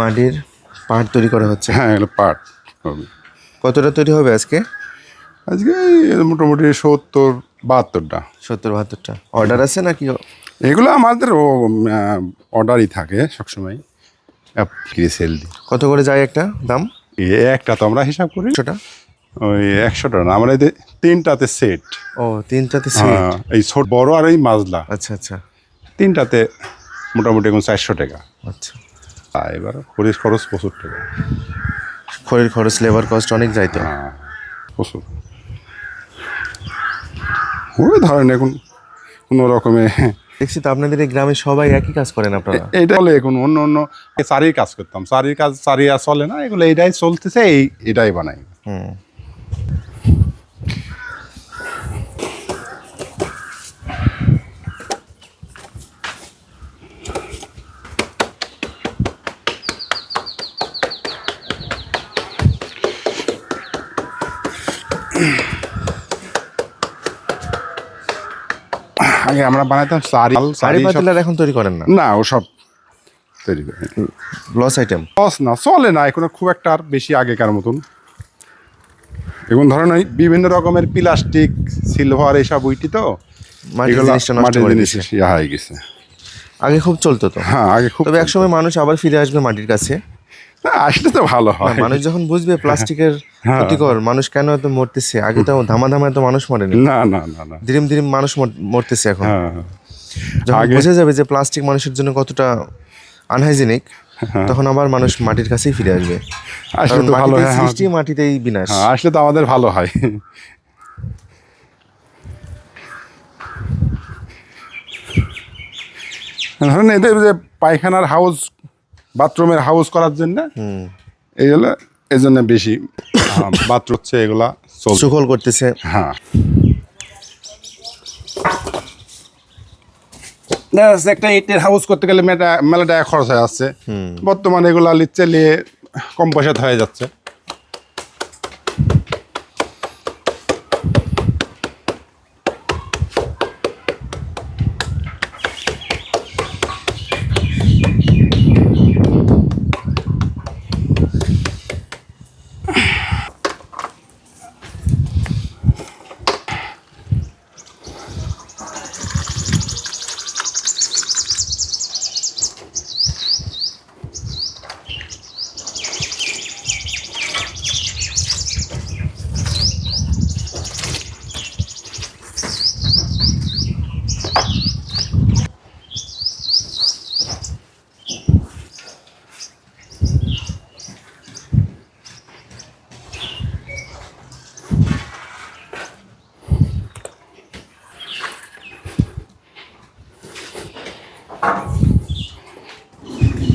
মাটির পাট তৈরি করা হচ্ছে। হ্যাঁ এগুলো পাট হবে। কতটা তৈরি হবে আজকে? আজকে মোটামুটি সত্তর বাহাত্তরটা। সত্তর বাহাত্তরটা। অর্ডার আছে নাকি? এগুলো আমাদের অর্ডারই থাকে সবসময়। সেল দিই। কত করে যায় একটা দাম? একটা তো আমরা হিসাব করি। সেটা ওই একশোটা না আমরা এতে তিনটাতে সেট ও তিনটাতে সেট এই ছোট বড় আর এই মাজলা। আচ্ছা আচ্ছা। তিনটাতে মোটামুটি এখন চারশো টাকা। আচ্ছা। এবার খরিশ খরচ প্রচুর টাকা। খড়ির খরচ লেবার কস্ট অনেক যাইতো হ্যাঁ প্রচুর ওই ধরেন এখন কোনো রকমে দেখছি তো আপনাদের এই গ্রামে সবাই একই কাজ করেন আপনারা। এটা হলে এখন অন্য অন্য চারির কাজ করতাম। চারির কাজ চারি আর চলে না এগুলো এটাই চলতেছে এই এটাই বানাই। হুম। আগে আমরা বানাইতাম চারি শাড়ি সব- পাতিলার এখন তৈরি করেন না? না ও সব তৈরি করে। Loss item. লস না চলে না এখন খুব একটা আর বেশি আগেকার মতন। এখন ধরেন ওই বিভিন্ন রকমের প্লাস্টিক সিলভার এইসব উইটি তো হয়ে গেছে। আগে খুব চলতো তো। হ্যাঁ আগে খুব তবে একসময় মানুষ আবার ফিরে আসবে মাটির কাছে। না, আসলে তো ভালো হয়। মানুষ যখন বুঝবে প্লাস্টিকের হ্যাঁ। ক্ষতিকর মানুষ কেন এত মরতেছে? আগে তো ধামা ধামা এত মানুষ মরেনি। না না না না। ধীরে ধীরে মানুষ মরতেছে এখন। হ্যাঁ। যখন বুঝে যাবে যে প্লাস্টিক মানুষের জন্য কতটা আনহাইজেনিক তখন আবার মানুষ মাটির কাছেই ফিরে আসবে। আসলে তো ভালো হয় সৃষ্টি মাটিতেই বিনাশ। হ্যাঁ আসলে তো আমাদের ভালো হয়। ধরেন এদের যে পায়খানার হাউস বাথরুমের হাউস করার জন্য এইগুলো হলো এই জন্য বেশি বাথরুম হচ্ছে এগুলা সুখল সুফল করতেছে। হ্যাঁ। একটা ইটের হাউস করতে গেলে মেলাটা মেলা টাকা খরচ হয়ে যাচ্ছে। বর্তমানে এগুলা লিচ্ছে নিয়ে কম পয়সা হয়ে যাচ্ছে। Yeah.